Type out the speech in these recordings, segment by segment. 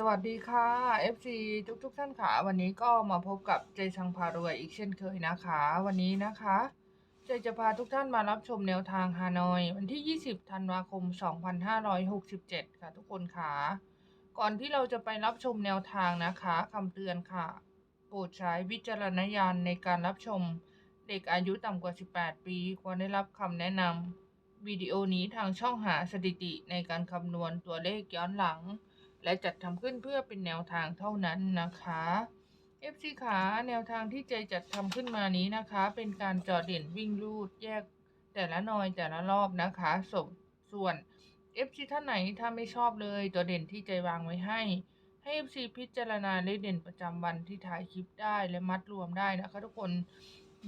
สวัสดีค่ะ FC ทุกทุกๆท่านค่ะ วันนี้ก็มาพบกับเจชังพารวยอีกเช่นเคยนะคะ วันนี้นะคะเจจะพาทุกท่านมารับชมแนวทางฮานอย วันที่ 20 ธันวาคม 2567 ค่ะทุกคนค่ะ ก่อนที่เราจะไปรับชมแนวทางนะคะคำเตือนค่ะ โปรดใช้วิจารณญาณในการรับชม เด็กอายุต่ำกว่า 18 ปีควรได้รับคำแนะนำวิดีโอนี้ทางช่องหาสถิติในการคำนวณตัวเลขย้อนหลัง และจัดทำขึ้นเพื่อเป็นแนวทางเท่านั้นนะคะ FC ขาแนวทางที่ใจจัดทำขึ้นมานี้นะคะ เป็นการจอเด่นวิ่งรูดแยกแต่ละหนอยแต่ละรอบนะคะสส่วน FC ท่านไหนถ้าไม่ชอบเลยตัวเด่นที่ใจวางไว้ให้ให้ FC พิจารณาเลขเด่นประจำวันที่ท้ายคลิปได้และมัดรวมได้นะคะ ทุกคน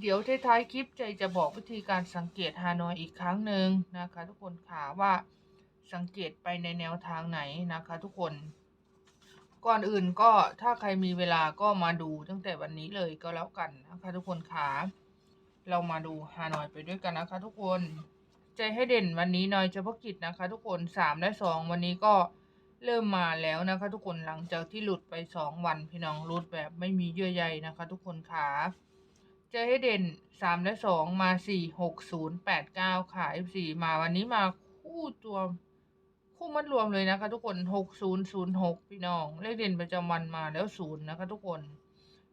เดี๋ยวท้ายคลิปใจจะบอกวิธีการสังเกตฮานอยอีกครั้งหนึ่งนะคะ ทุกคนขาว่า สังเกตไปในแนวทางไหนนะคะทุกคน ก่อนอื่นก็ถ้าใครมีเวลาก็มาดูตั้งแต่วันนี้เลยก็แล้วกันนะคะทุกคนขาเรามาดูฮานอยไปด้วยกันนะคะ ทุกคน ใจให้เด่นวันนี้นอยเฉพาะกิจนะคะ ทุกคนสามและสองวันนี้ก็เริ่มมาแล้วนะคะ ทุกคนหลังจากที่หลุดไปสองวันพี่น้องหลุดแบบไม่มีเยื่อใยนะคะ ทุกคนขาใจให้เด่นสามและสองมาสี่หกศูนย์แปดเก้าค่ะ F4 มาวันนี้มาคู่ตัว คู่มัดรวมเลยนะคะ ทุกคนหกศูนย์ศูนย์หกพี่น้อง เลขเด่นประจำวันมาแล้วศูนย์นะคะ ทุกคน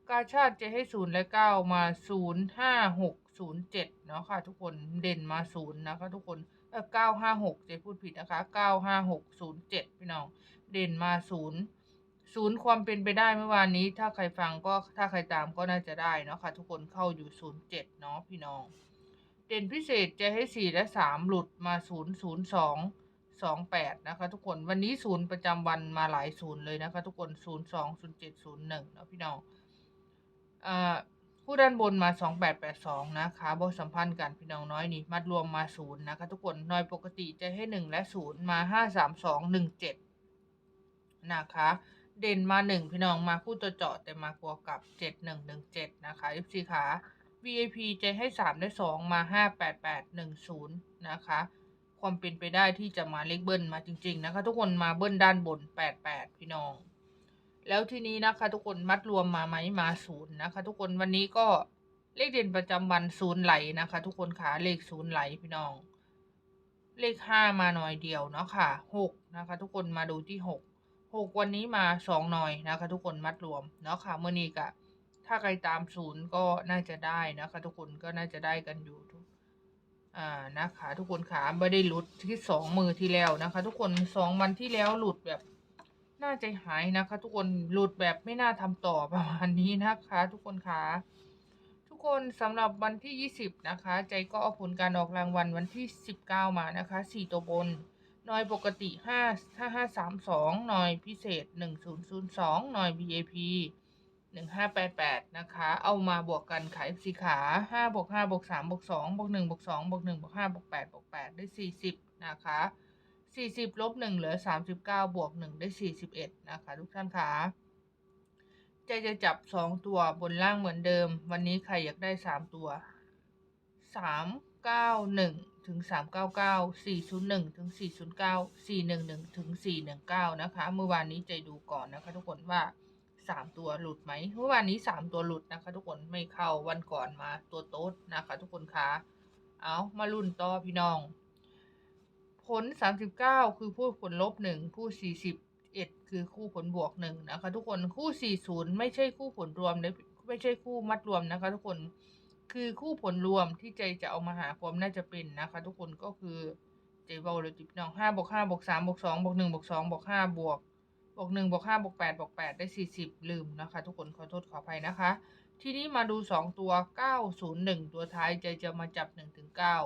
กาชาติจะให้ศูนย์และเก้ามาศูนย์ห้าหกศูนย์เจ็ดเนาะค่ะทุกคนเด่นมาศูนย์นะคะทุกคนเออเก้าห้าหกเจพูดผิดนะคะเก้าห้าหกศูนย์เจ็ดพี่น้อง เด่นมาศูนย์ศูนย์ความเป็นไปได้เมื่อวานนี้ ถ้าใครฟังก็ถ้าใครตามก็น่าจะได้เนาะค่ะทุกคนเข้าอยู่ศูนย์เจ็ดเนาะพี่น้อง เด่นพิเศษจะให้สี่และสามหลุดมาศูนย์ศูนย์สอง สองแปดนะคะ ทุกคนวันนี้ศูนย์ประจำวันมาหลายศูนย์เลยนะคะ ทุกคนศูนย์สองศูนย์เจ็ดศูนย์หนึ่งนะพี่น้องอ่าผู้ด้านบนมาสองแปดแปดสองนะคะบทสัมพันธ์กันพี่น้องน้อยนี่มัดรวมมาศูนย์นะคะ ทุกคนน้อยปกติจะให้หนึ่งและศูนย์มาห้าสามสองหนึ่งเจ็ดนะคะ เด่นมาหนึ่งพี่น้องมาคู่ตัวเจาะแต่มากลัวกับเจ็ดหนึ่งหนึ่งเจ็ดนะคะ FC ขา VIP จะให้สามและสองมาห้าแปดแปดหนึ่งศูนย์นะคะ ความเป็นไปได้ที่จะมาเลขเบิ้ลมาจริง ๆ นะคะ ทุกคนมาเบิ้ลด้านบนแปดแปดพี่น้อง แล้วทีนี้นะคะ ทุกคนมัดรวมมาไหมมาศูนย์นะคะ ทุกคนวันนี้ก็เลขเด่นประจำวันศูนย์ไหลนะคะ ทุกคนขาเลขศูนย์ไหลพี่น้อง เลขห้ามาหน่อยเดียวเนาะค่ะหกนะคะ ทุกคนมาดูที่หกหกวันนี้มาสองหน่อยนะคะ ทุกคนมัดรวมเนาะค่ะเมื่อนี้กะถ้าใครตามศูนย์ก็น่าจะได้นะคะ ทุกคนก็น่าจะได้กันอยู่ทุ อ่านะคะทุกคนขาไม่ได้หลุดที่สองมือที่แล้วนะคะ ทุกคนสองวันที่แล้วหลุดแบบน่าใจหายนะคะ ทุกคนหลุดแบบไม่น่าทำต่อประมาณนี้นะคะ ทุกคนขาทุกคนสำหรับวันที่ยี่สิบนะคะ ใจก็เอาผลการออกรางวัลวันที่สิบเก้ามานะคะสี่ตัวบนหน่อยปกติห้าห้าห้าสามสองหน่อยพิเศษหนึ่งศูนย์ศูนย์สองหน่อย VIP หนึ่งห้าแปดแปดนะคะ เอามาบวกกันขายสี่ขาห้าบวกห้าบวกสามบวกสองบวกหนึ่งบวกสองบวกหนึ่งบวกห้าบวกแปดบวกแปดได้สี่สิบนะคะสี่สิบลบหนึ่งเหลือสามสิบเก้าบวกหนึ่งได้สี่สิบเอ็ดนะคะทุกท่านคะใจจะจับสองตัวบนล่างเหมือนเดิม วันนี้ใครอยากได้สามตัวสามเก้าหนึ่งถึงสามเก้าเก้าสี่ศูนย์หนึ่งถึงสี่ศูนย์เก้าสี่หนึ่งหนึ่งถึงสี่หนึ่งเก้านะคะ เมื่อวานนี้ใจดูก่อนนะคะทุกคนว่า สามตัวหลุดไหมเมื่อวานนี้สามตัวหลุดนะคะ ทุกคนไม่เข้าวันก่อนมาตัวโต๊ดนะคะ ทุกคนคะเอามาลุ่นต่อพี่น้อง ผลสามสิบเก้าคือผู้ผลลบหนึ่งคู่สี่สิบเอ็ดคือคู่ผลบวกหนึ่งนะคะ ทุกคนคู่สี่ศูนย์ไม่ใช่คู่ผลรวมเลยไม่ใช่คู่มัดรวมนะคะ ทุกคนคือคู่ผลรวมที่ใจจะเอามาหาความน่าจะเป็นนะคะ ทุกคนก็คือใจเบาเลยจิพี่น้องห้าบวกห้าบวกสามบวกสองบวกหนึ่งบวกสองบวกห้าบวก บวกหนึ่งบวกห้าบวกแปดบวกแปดได้สี่สิบลืมนะคะ ทุกคนขอโทษขออภัยนะคะ ทีนี้มาดูสองตัวเก้าศูนย์หนึ่งตัวท้ายใจจะมาจับหนึ่งถึงเก้า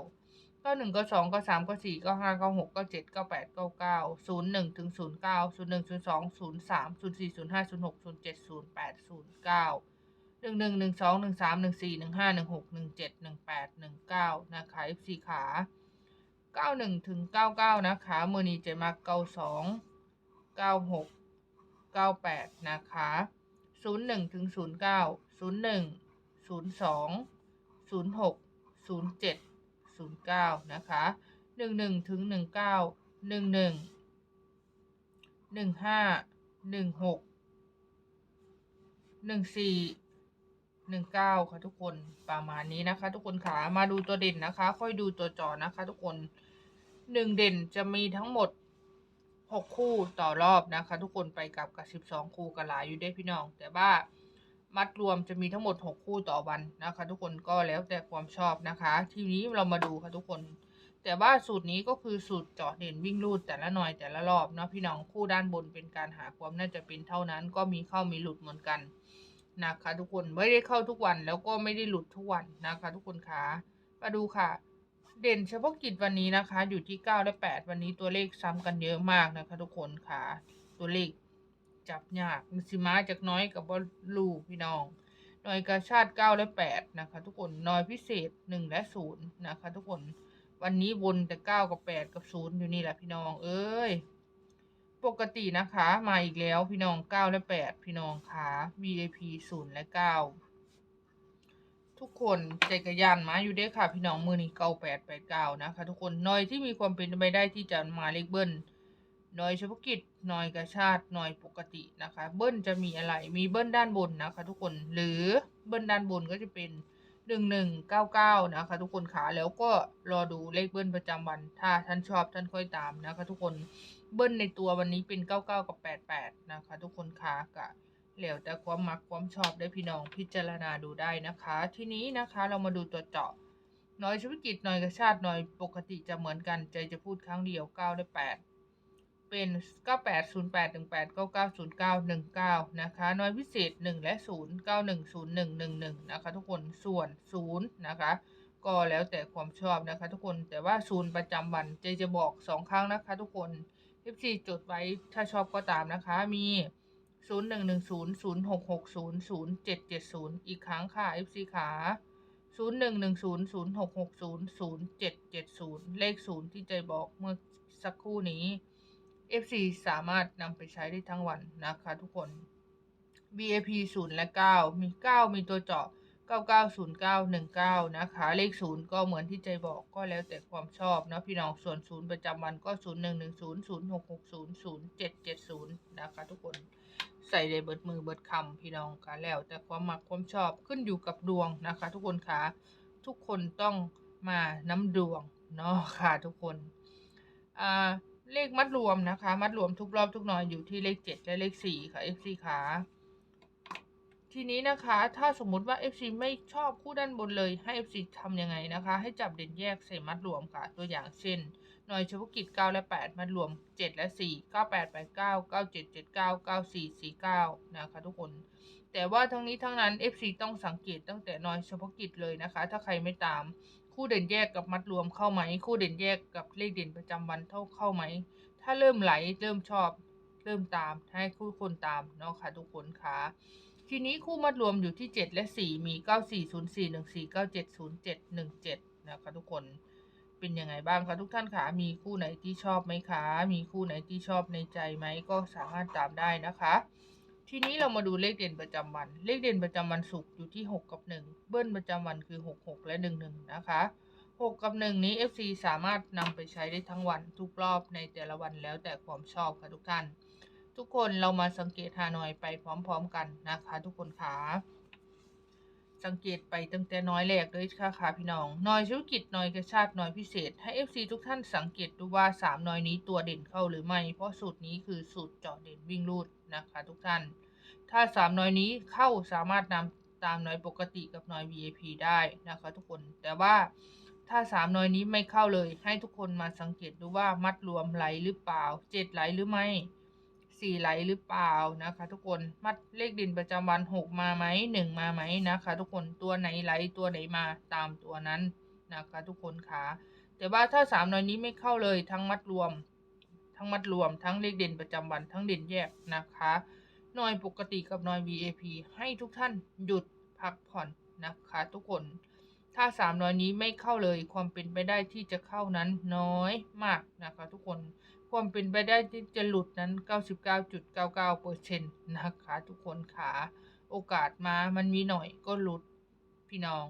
ก็หนึ่งก็สองก็สามก็สี่ก็ห้าก็หกก็เจ็ดก็แปดก็เก้าศูนย์หนึ่งถึงศูนย์เก้าศูนย์หนึ่งศูนย์สองศูนย์สามศูนย์สี่ศูนย์ห้าศูนย์หกศูนย์เจ็ดศูนย์แปดศูนย์เก้าหนึ่งหนึ่งหนึ่งสองหนึ่งสามหนึ่งสี่หนึ่งห้าหนึ่งหกหนึ่งเจ็ดหนึ่งแปดหนึ่งเก้านะคะ FC ขาเก้าหนึ่งถึงเก้าเก้านะคะมือนี้จมาเก้าสองเก้าหก เก้าแปดนะคะศูนย์หนึ่งถึงศูนย์เก้าศูนย์หนึ่งศูนย์สองศูนย์หกศูนย์เจ็ดศูนย์เก้านะคะหนึ่งหนึ่งถึงหนึ่งเก้าหนึ่งหนึ่งหนึ่งห้าหนึ่งหกหนึ่งสี่หนึ่งเก้าค่ะทุกคนประมาณนี้นะคะ ทุกคนขามาดูตัวเด่นนะคะ ค่อยดูตัวจอนะคะ ทุกคนหนึ่งเด่นจะมีทั้งหมด หกคู่ต่อรอบนะคะ ทุกคนไปกับกับสิบสองคู่กระหลายอยู่ได้พี่น้อง แต่ว่ามัดรวมจะมีทั้งหมดหกคู่ต่อวันนะคะ ทุกคนก็แล้วแต่ความชอบนะคะ ทีนี้เรามาดูค่ะทุกคน แต่ว่าสูตรนี้ก็คือสูตรเจาะเด่นวิ่งรูดแต่ละหน่อยแต่ละรอบเนาะพี่น้องคู่ด้านบนเป็นการหาความน่าจะเป็นเท่านั้นก็มีเข้ามีหลุดเหมือนกันนะคะ ทุกคนไม่ได้เข้าทุกวันแล้วก็ไม่ได้หลุดทุกวันนะคะ ทุกคนคะมาดูค่ะ เด่นเฉพาะกิจวันนี้นะคะ อยู่ที่9และ8วันนี้ตัวเลขซ้ำกันเยอะมากนะคะ ทุกคนค่ะ ตัวเลขจับยากมันสิมาจากน้อยกับบอลูพี่น้องน้อยกระชาติ9และ8นะคะ ทุกคนน้อยพิเศษ1และ0นะคะ ทุกคนวันนี้วนแต่เก้ากับแปดกับศูนย์อยู่นี่แหละพี่น้อง เอ้ยปกตินะคะ มาอีกแล้วพี่น้องเก้าและแปดพี่น้องคะ VIP ศูนย์และเก้า ทุกคนใจกระยานมาอยู่เด้ค่ะ พี่น้องมือนี้เก้าแปดแปดเก้านะคะทุกคนน้อยที่มีความเป็นไปได้ที่จะมาเลขเบิ้ลน้อยเฉพาะกิจน้อยกระชาติน้อยปกตินะคะ เบิ้ลจะมีอะไรมีเบิ้ลด้านบนนะคะ ทุกคนหรือเบิ้ลด้านบนก็จะเป็นหนึ่งหนึ่งเก้าเก้านะคะทุกคนขาแล้วก็รอดูเลขเบิ้ลประจำวัน ถ้าท่านชอบท่านค่อยตามนะคะ ทุกคนเบิ้ลในตัววันนี้เป็นเก้าเก้ากับแปดแปดนะคะ ทุกคนขากะ แล้วแต่ความมักความชอบได้พี่น้องพิจารณาดูได้นะคะ ทีนี้นะคะเรามาดูตัวเจาะน้อยชีวิกิจน้อยกระชาติน้อยปกติจะเหมือนกันใจจะพูดครั้งเดียวเก้าได้แปดเป็น 9808 18 9909 19นะคะน้อยพิเศษ 1 และ 0 910111 นะคะ ทุกคนส่วน 0 นะคะ ก็แล้วแต่ความชอบนะคะ ทุกคนแต่ว่า0ประจำวันเจจะบอก 2 ครั้งนะคะ ทุกคน FC จดไว้ถ้าชอบก็ตามนะคะมี 0110 0660 0770อีกครั้งค่ะ FC ขา0110 0660 0770เลข0ที่ใจบอกเมื่อสักครู่นี้ FC สามารถนำไปใช้ได้ทั้งวันนะคะทุกคน BAP 0และ 9 มี 9 มีตัวเจาะ 990919 นะคะ เลข 0 ก็เหมือนที่ใจบอกก็แล้วแต่ความชอบนะพี่น้องส่วน 0 ประจำวันก็ 0110 0660 0770 นะคะทุกคนใส่ได้เบิดมือเบิดคำพี่น้องกันแล้ว แต่ความมักความชอบขึ้นอยู่กับดวงนะคะ ทุกคนคะทุกคนต้องมาน้ำดวงเนาะค่ะทุกคนอ่าเลขมัดรวมนะคะ มัดรวมทุกรอบทุกนอยอยู่ที่เลข 7 และเลข 4 ค่ะ FC ขา ทีนี้นะคะถ้าสมมุติว่า FC ไม่ชอบคู่ด้านบนเลยให้ FC ทำยังไงนะคะ ให้จับเด่นแยกใส่มัดรวมค่ะ ตัวอย่างเช่นหน่วยเฉพาะกิจ 9 และ 8 มัดรวม 7 และ 4 98 89 97 79 94 49 นะคะทุกคน แต่ว่าทั้งนี้ทั้งนั้น FC ต้องสังเกตตั้งแต่หน่วยเฉพาะกิจเลยนะคะ ถ้าใครไม่ตามคู่เด่นแยกกับมัดรวมเข้าไหม คู่เด่นแยกกับเลขเด่นประจำวันเท่าเข้าไหม ถ้าเริ่มไหลเริ่มชอบเริ่มตามให้คู่คนตามเนาะค่ะทุกคนค่ะ ทีนี้คู่มัดรวมอยู่ที่ 7 และ 4 มี 940414970717 นะคะทุกคนเป็นยังไงบ้างคะทุกท่านคะมีคู่ไหนที่ชอบไหมคะ มีคู่ไหนที่ชอบในใจไหมก็สามารถตามได้นะคะ ทีนี้เรามาดูเลขเด่นประจำวัน เลขเด่นประจำวันศุกร์อยู่ที่ 6 กับ 1 เบิ้ลประจำวันคือ 66 และ 11 นะคะ 6 กับ 1 นี้ FC สามารถนำไปใช้ได้ทั้งวันทุกรอบในแต่ละวันแล้วแต่ความชอบค่ะทุกท่าน ทุกคนเรามาสังเกตฮานอยไปพร้อม ๆ กันนะคะ ทุกคนขาสังเกตไปตั้งแต่น้อยแรกเลยค่ะค่ะพี่น้องน้อยธุรกิจน้อยกระชาติน้อยพิเศษ ให้ FC ทุกท่านสังเกตดูว่า 3 น้อยนี้ตัวเด่นเข้าหรือไม่ เพราะสูตรนี้คือสูตรเจาะเด่นวิ่งรูดนะคะ ทุกท่าน ถ้า 3 น้อยนี้เข้าสามารถนำตามน้อยปกติกับน้อย VIP ได้นะคะ ทุกคน แต่ว่าถ้า 3 น้อยนี้ไม่เข้าเลย ให้ทุกคนมาสังเกตดูว่ามัดรวมไหลหรือเปล่า 7 ไหลหรือไม่ สี่ไหลหรือเปล่านะคะ ทุกคนมัดเลขดินประจำวันหกมาไหมหนึ่งมาไหมนะคะ ทุกคนตัวไหนไหลตัวไหนมาตามตัวนั้นนะคะ ทุกคนคะแต่ว่าถ้าสามน่วยนี้ไม่เข้าเลยทั้งมัดรวม ทั้งมัดรวม ทั้งเลขเด่นประจำวันทั้งเด่นแยกนะคะหน่วยปกติกับหน่วย VAP ให้ทุกท่านหยุดพักผ่อนนะคะ ทุกคนถ้าสามน่วยนี้ไม่เข้าเลยความเป็นไปได้ที่จะเข้านั้นน้อยมากนะคะ ทุกคน ความเป็นไปได้ที่จะหลุดนั้น 99.99%นต์นะคะทุกคนค่ะโอกาสมามันมีหน่อยก็หลุดพี่น้อง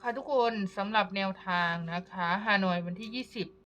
ค่ะทุกคนสำหรับแนวทางนะคะฮานอยวันที่ 20